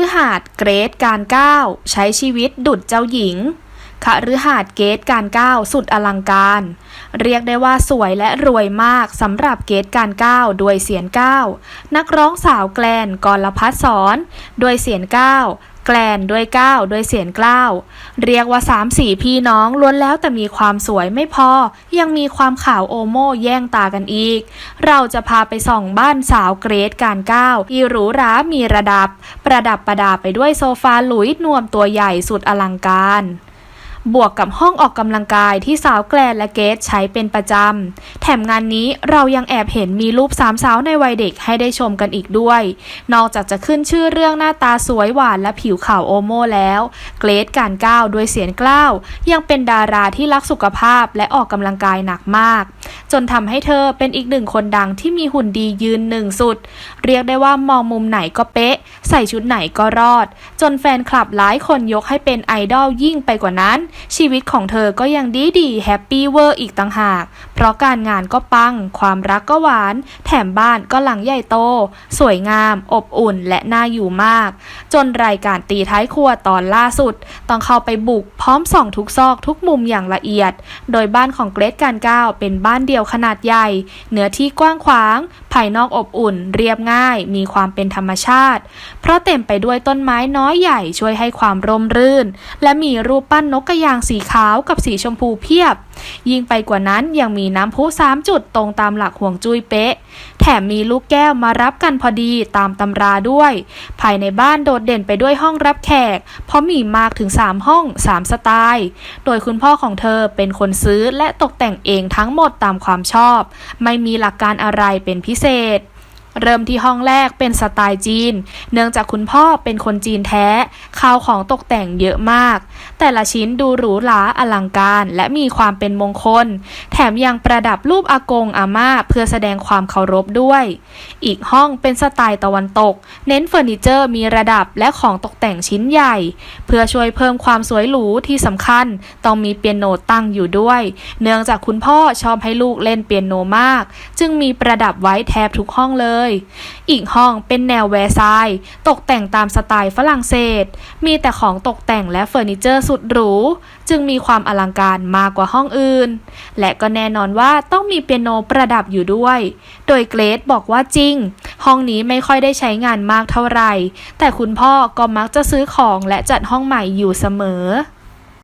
ฤหาสน์เกรทการก้าวใช้ชีวิตดุจเจ้าหญิงคฤหาสน์เกรทการก้าวสุดอลังการ เรียกได้ว่าสวยและรวยมากสำหรับเกรทการก้าวด้วยเสียงก้าวนักร้องสาวแกลนกรพัฒสอนด้วยเสียงก้าว แกลนด้วยก้าวด้วยเสียงกล้าว เรียกว่าสามสี่พี่น้องล้วนแล้วแต่มีความสวยไม่พอ ยังมีความขาวโอโม่แย่งตากันอีก เราจะพาไปส่องบ้านสาวเกรดการก้าวที่หรูหรา มีระดับ ประดับประดาไปด้วยโซฟาหลุยนวมตัวใหญ่สุดอลังการ บวกกับห้องออกกำลังกายที่สาวแกลนและเกรทใช้เป็นประจำ แถมงานนี้เรายังแอบเห็นมีรูปสามสาวในวัยเด็กให้ได้ชมกันอีกด้วย นอกจากจะขึ้นชื่อเรื่องหน้าตาสวยหวานและผิวขาวโอโมแล้ว เกรทการก้าวด้วยเสียงกล้าว ยังเป็นดาราที่รักสุขภาพและออกกำลังกายหนักมาก จนทำให้เธอเป็นอีกหนึ่งคนดังที่มีหุ่นดียืนหนึ่งสุด เรียกได้ว่ามองมุมไหนก็เป๊ะ ใส่ชุดไหนก็รอด จนแฟนคลับหลายคนยกให้เป็นไอดอลยิ่งไปกว่านั้น ชีวิตของเธอก็ยังดีดีแฮปปี้เวอร์อีกต่างหาก เพราะการงานก็ปัง ความรักก็หวาน แถมบ้านก็หลังใหญ่โต สวยงาม อบอุ่นและน่าอยู่มาก จนรายการตีท้ายครัวตอนล่าสุด ต้องเข้าไปบุกพร้อมส่องทุกซอกทุกมุมอย่างละเอียด โดยบ้านของเกรทการก้าวเป็นบ้านเดี่ยวขนาดใหญ่ เนื้อที่กว้างขวาง ภายนอกอบอุ่น เรียบง่าย มีความเป็นธรรมชาติเพราะเต็มไปด้วยต้นไม้น้อยใหญ่ช่วยให้ความร่มรื่น และมีรูปปั้นนกกระยางสีขาวกับสีชมพูเพียบ ยิ่งไปกว่านั้นยังมีน้ำพุสามจุดตรงตามหลักห่วงจุ้ยเป๊ะ แถมมีลูกแก้วมารับกันพอดีตามตำราด้วย ภายในบ้านโดดเด่นไปด้วยห้องรับแขก เพราะมีมากถึง 3 ห้อง 3 สไตล์ โดยคุณพ่อของเธอเป็นคนซื้อและตกแต่งเองทั้งหมดตามความชอบ ไม่มีหลักการอะไรเป็นพิเศษ เริ่มที่ห้องแรกเป็นสไตล์จีน เนื่องจากคุณพ่อเป็นคนจีนแท้ ข้าวของตกแต่งเยอะมาก แต่ละชิ้นดูหรูหราอลังการและมีความเป็นมงคล แถมยังประดับรูปอากงอาม่าเพื่อแสดงความเคารพด้วย อีกห้องเป็นสไตล์ตะวันตก เน้นเฟอร์นิเจอร์มีระดับและของตกแต่งชิ้นใหญ่ เพื่อช่วยเพิ่มความสวยหรูที่สำคัญ ต้องมีเปียโนตั้งอยู่ด้วย เนื่องจากคุณพ่อชอบให้ลูกเล่นเปียโนมาก จึงมีประดับไว้แทบทุกห้องเลยอีกห้องเป็นแนวแวร์ซายน์ตกแต่งตามสไตล์ฝรั่งเศส มีแต่ของตกแต่งและเฟอร์นิเจอร์สุดหรู จึงมีความอลังการมากกว่าห้องอื่น และก็แน่นอนว่าต้องมีเปียโนประดับอยู่ด้วย โดยเกรซบอกว่าจริง ห้องนี้ไม่ค่อยได้ใช้งานมากเท่าไหร่ แต่คุณพ่อก็มักจะซื้อของและจัดห้องใหม่อยู่เสมอ